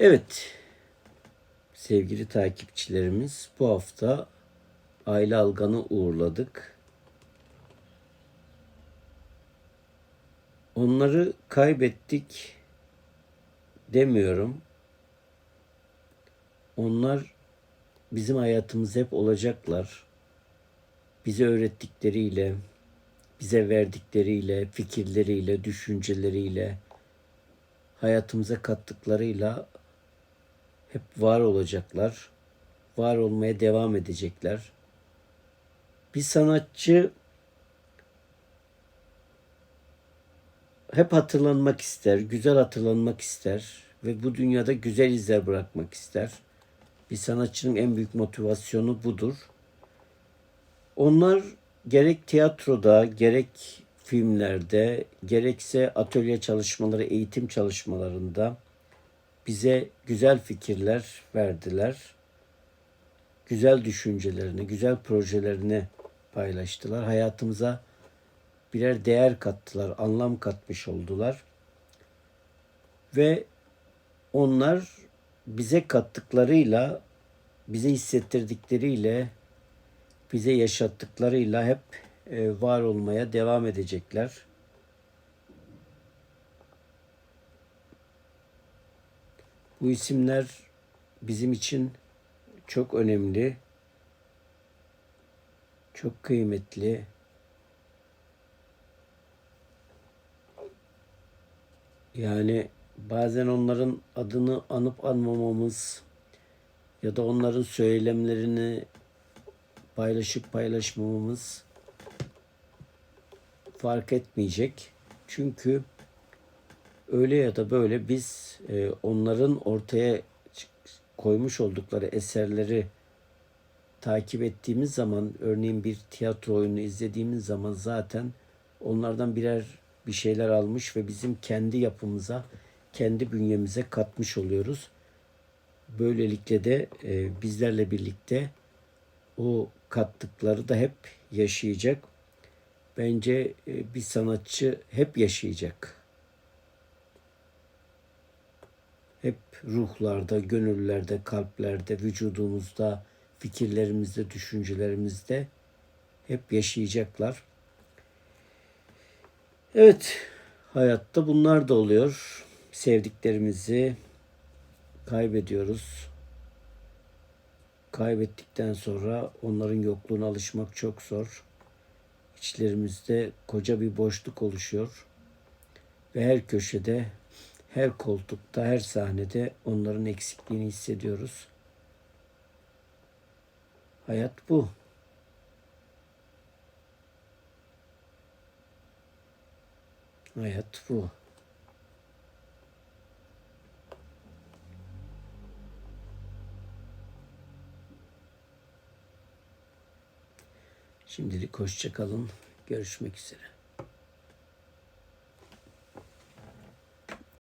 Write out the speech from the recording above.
Evet. Sevgili takipçilerimiz bu hafta Aile Algan'ı uğurladık. Onları kaybettik demiyorum. Onlar bizim hayatımız hep olacaklar. Bize öğrettikleriyle, bize verdikleriyle, fikirleriyle, düşünceleriyle, hayatımıza kattıklarıyla hep var olacaklar. Var olmaya devam edecekler. Bir sanatçı hep hatırlanmak ister, güzel hatırlanmak ister ve bu dünyada güzel izler bırakmak ister. Bir sanatçının en büyük motivasyonu budur. Onlar gerek tiyatroda, gerek filmlerde, gerekse atölye çalışmaları, eğitim çalışmalarında bize güzel fikirler verdiler. Güzel düşüncelerini, güzel projelerini paylaştılar. Hayatımıza birer değer kattılar, anlam katmış oldular. Ve onlar bize kattıklarıyla, bize hissettirdikleriyle, bize yaşattıklarıyla hep e, var olmaya devam edecekler. Bu isimler bizim için çok önemli, çok kıymetli. Yani bazen onların adını anıp anmamamız ya da onların söylemlerini paylaşıp paylaşmamamız fark etmeyecek. Çünkü öyle ya da böyle biz e, onların ortaya koymuş oldukları eserleri takip ettiğimiz zaman örneğin bir tiyatro oyunu izlediğimiz zaman zaten onlardan birer bir şeyler almış ve bizim kendi yapımıza, kendi bünyemize katmış oluyoruz. Böylelikle de e, bizlerle birlikte o kattıkları da hep yaşayacak. Bence e, bir sanatçı hep yaşayacak. Hep ruhlarda, gönüllerde, kalplerde, vücudumuzda, fikirlerimizde, düşüncelerimizde hep yaşayacaklar. Evet, hayatta bunlar da oluyor. Sevdiklerimizi kaybediyoruz. Kaybettikten sonra onların yokluğuna alışmak çok zor. İçlerimizde koca bir boşluk oluşuyor. Ve her köşede, her koltukta, her sahnede onların eksikliğini hissediyoruz. Hayat bu. Hayat bu. Şimdilik hoşça kalın. Görüşmek üzere.